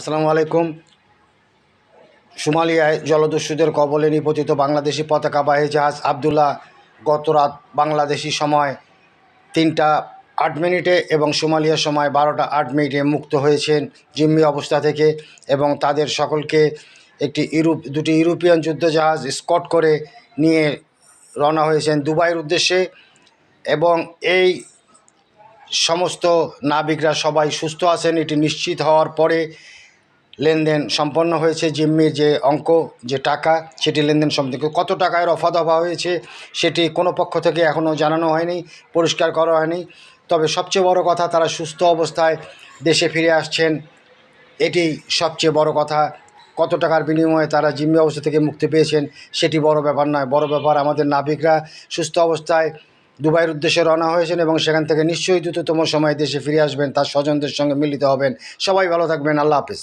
আসসালামু আলাইকুম। সোমালিয়ায় জলদস্যুদের কবলে নিপতিত বাংলাদেশি পতাকাবাহী জাহাজ আবদুল্লাহ গত রাত বাংলাদেশি সময় তিনটা আট মিনিটে এবং সোমালিয়ার সময় বারোটা আট মিনিটে মুক্ত হয়েছেন জিম্মি অবস্থা থেকে এবং তাদের সকলকে একটি ইউরোপ, দুটি ইউরোপিয়ান যুদ্ধজাহাজ স্কট করে নিয়ে রওনা হয়েছেন দুবাইয়ের উদ্দেশ্যে এবং এই সমস্ত নাবিকরা সবাই সুস্থ আছেন। এটি নিশ্চিত হওয়ার পরে লেনদেন সম্পন্ন হয়েছে জিম্মির যে অঙ্ক, যে টাকা, সেটি লেনদেন সম্পর্কে কত টাকায় রফা দফা হয়েছে, সেটি কোনো পক্ষ থেকে এখনও জানানো হয়নি, পরিষ্কার করা হয়নি। তবে সবচেয়ে বড় কথা, তারা সুস্থ অবস্থায় দেশে ফিরে আসছেন। এটি সবচেয়ে বড় কথা, কত টাকার বিনিময়ে তারা জিম্মি অবস্থা থেকে মুক্তি পেয়েছেন, সেটি বড় ব্যাপার নয়। বড় ব্যাপার, আমাদের নাবিকরা সুস্থ অবস্থায় দুবাইয়ের উদ্দেশ্যে রওনা হয়েছেন এবং সেখান থেকে নিশ্চয়ই দ্রুততম সময়ে দেশে ফিরে আসবেন, তার স্বজনদের সঙ্গে মিলিত হবেন। সবাই ভালো থাকবেন, আল্লাহ হাফিজ।